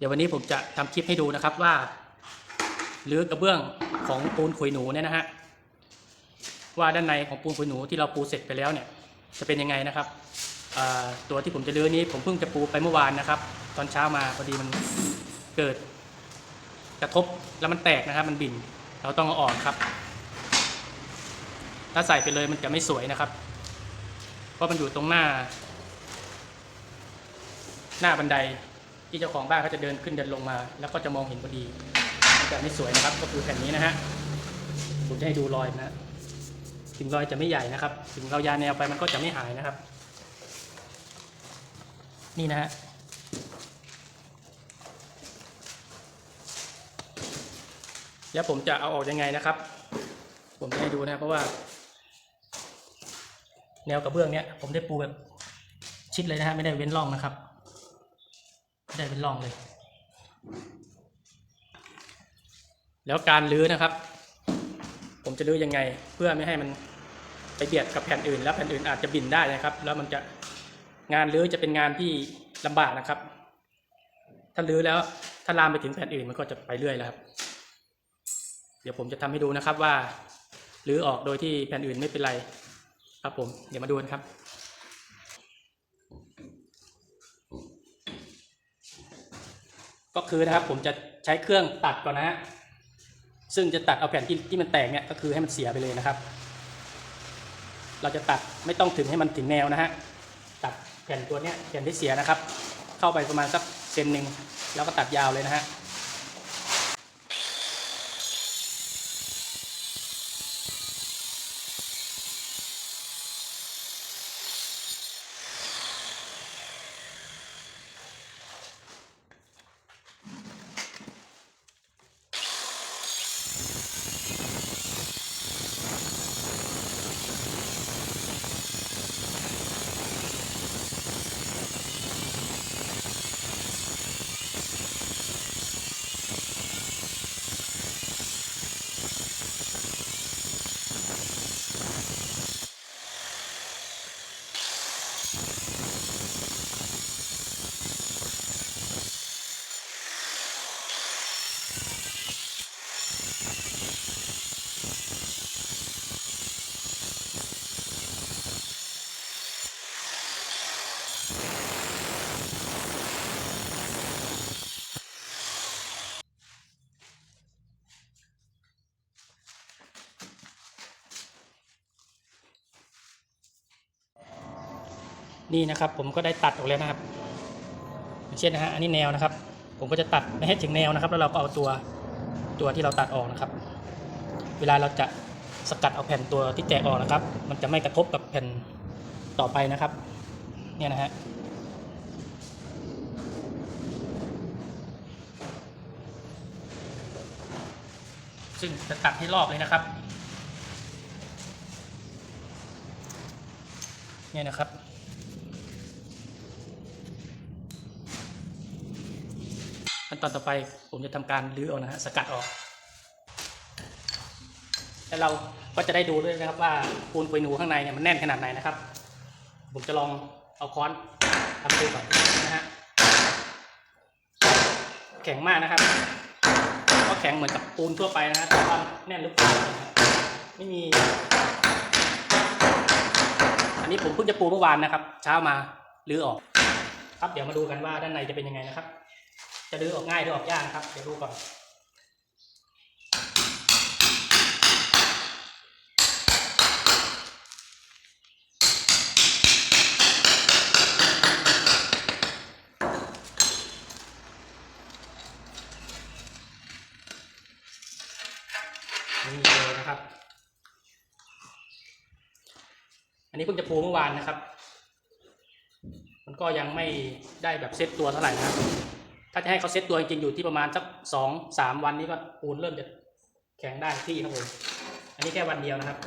เดี๋ยววันนี้ผมจะทำคลิปให้ดูนะครับว่ารื้อกระเบื้องของปูนขุยหนูเนี่ยนะฮะว่าด้านในของปูนขุยหนูที่เราปูเสร็จไปแล้วเนี่ย จะเป็นยังไงนะครับตัวที่ผมจะรื้อนี้ผมเพิ่งจะปูไปเมื่อวานนะครับ ตอนเช้ามาพอดีมันเกิด กระทบแล้วมันแตกนะครับ มันบิ่นเราต้องเอาออกครับ ถ้าใส่ไปเลยมันจะไม่สวยนะครับ เพราะมันอยู่ตรงหน้า หน้าบันได ที่เจ้าของบ้านเขาจะเดินขึ้นเดินลงมา แล้วก็จะมองเห็นพอดีมันจะไม่สวยนะครับ ก็คือแผ่นนี้นะฮะผมจะให้ดูรอยนะถึงรอยจะไม่ใหญ่นะครับ ถึงเรายาแนวไปมันก็จะไม่หายนะครับ นี่นะฮะแล้วผมจะเอาออกยังไงนะครับ ผมจะให้ดูนะเพราะว่า แนวกระเบื้องเนี้ยผมได้ปูแบบชิดเลยนะฮะไม่ได้เว้นร่องนะครับ ได้เว้นร่องเลย แล้วการรื้อนะครับ ผมจะรื้อยังไงเพื่อไม่ให้มันไปเบียดกับแผ่นอื่น แล้วแผ่นอื่นอาจจะบินได้นะครับ แล้วมันจะงานรื้อจะเป็นงานที่ลำบากนะครับ ถ้ารื้อแล้วถ้าลามไปถึงแผ่นอื่นมันก็จะไปเรื่อยแล้วครับ เดี๋ยวผมจะทำให้ดูนะครับว่ารื้อออกโดยที่แผ่นอื่นไม่เป็นไร ครับผมเดี๋ยวมาดูกันครับ ก็คือนะครับผมจะใช้เครื่องตัดก่อนนะฮะซึ่งจะตัดเอาแผ่นที่ที่มันแตกเนี่ยก็คือให้มันเสียไปเลยนะครับ เราจะตัดไม่ต้องถึงให้มันถึงแนวนะฮะตัดแผ่นตัวเนี้ยแผ่นที่เสียนะครับ เข้าไปประมาณสักเซนหนึ่งแล้วก็ตัดยาวเลยนะฮะ นี่นะครับผมก็ได้ตัดออกแล้วนะครับเช่นนะฮะอันนี้แนวนะครับ ผมก็จะตัดไม่ให้ถึงแนวนะครับ แล้วเราก็เอาตัวตัวที่เราตัดออกนะครับ เวลาเราจะสกัดเอาแผ่นตัวที่แตกออกนะครับ มันจะไม่กระทบกับแผ่นต่อไปนะครับ เนี่ยนะฮะซึ่งจะตัดให้รอบเลยนะครับ เนี่ยนะครับ ขั้น ตอนต่อไปผมจะทำการรื้อออกนะฮะสกัดออก แล้วเราก็จะได้ดูด้วยนะครับว่าปูนปุยหนูข้างในเนี่ยมันแน่นขนาดไหนนะครับ ผมจะลองเอาค้อนทำดูก่อนนะฮะแข็งมากนะครับ ก็แข็งเหมือนกับปูนทั่วไปนะฮะแต่ว่าแน่นหรือเปล่าไม่มี อันนี้ผมเพิ่งจะปูเมื่อวานนะครับ เช้ามารื้อออก ครับเดี๋ยวมาดูกันว่าด้านในจะเป็นยังไงนะครับ จะรื้อออกง่ายหรือออกยากครับ เดี๋ยวดูก่อน นี่เลยนะครับ อันนี้เพิ่งจะปูเมื่อวานนะครับ มันก็ยังไม่ได้แบบเซ็ตตัวเท่าไหร่นะครับ ถ้าจะให้เขาเซ็ตตัวจริงๆอยู่ที่ประมาณสักสองสามวันนี้ก็ปูนเริ่มจะแข็งได้ที่ครับผมอันนี้แค่วันเดียวนะครับ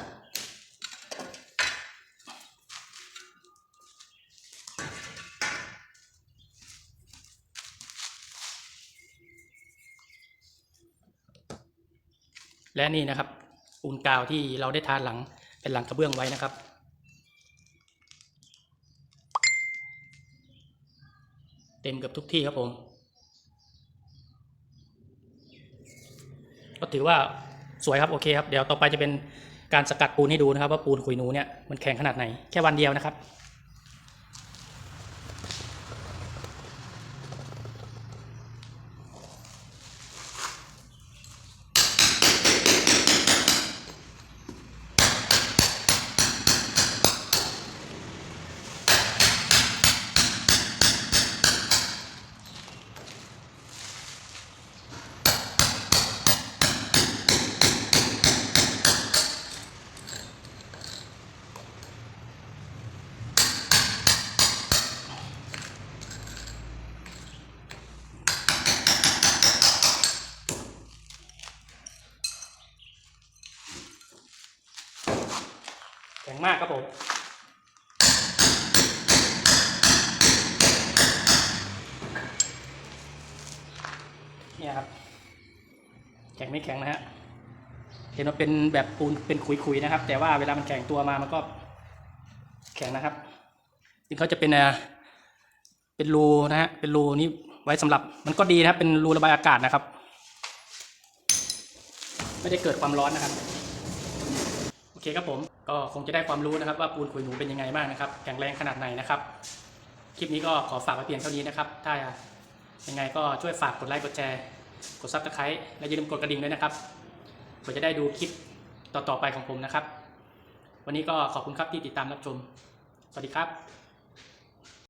และนี่นะครับปูนกาวที่เราได้ทาหลังเป็นหลังกระเบื้องไว้นะครับเต็มเกับทุกที่ครับผม ก็ถือว่าสวยครับโอเคครับเดี๋ยวต่อไปจะเป็นการสกัดปูนให้ดูนะครับ ว่าปูนขุยหนูเนี่ยมันแข็งขนาดไหนแค่วันเดียวนะครับ แข็งมากครับผม เนี่ยครับ แข็งไม่แข็งนะฮะ เห็นว่าเป็นแบบปูนเป็นขุยๆนะครับ แต่ว่าเวลามันแข็งตัวมามันก็แข็งนะครับซึ่งเขาจะเป็นเอ่อเป็นรูนะฮะ เป็นรูนี้ไว้สำหรับ มันก็ดีนะครับ เป็นรูระบายอากาศนะครับ ไม่ได้เกิดความร้อนนะครับ เคครับผมก็คงจะได้ความรู้นะครับว่าปูนขุยหนูเป็นยังไงบ้างนะครับแข็งแรงขนาดไหนนะครับ คลิปนี้ก็ขอฝากไว้เพียงเท่านี้นะครับ ถ้ายังไงก็ช่วยฝากกดไลค์กดแชร์กดซับสไครต์และอย่าลืมกดกระดิ่งด้วยนะครับเพื่อจะได้ดูคลิปต่อๆไปของผมนะครับ วันนี้ก็ขอบคุณครับที่ติดตามรับชม สวัสดีครับ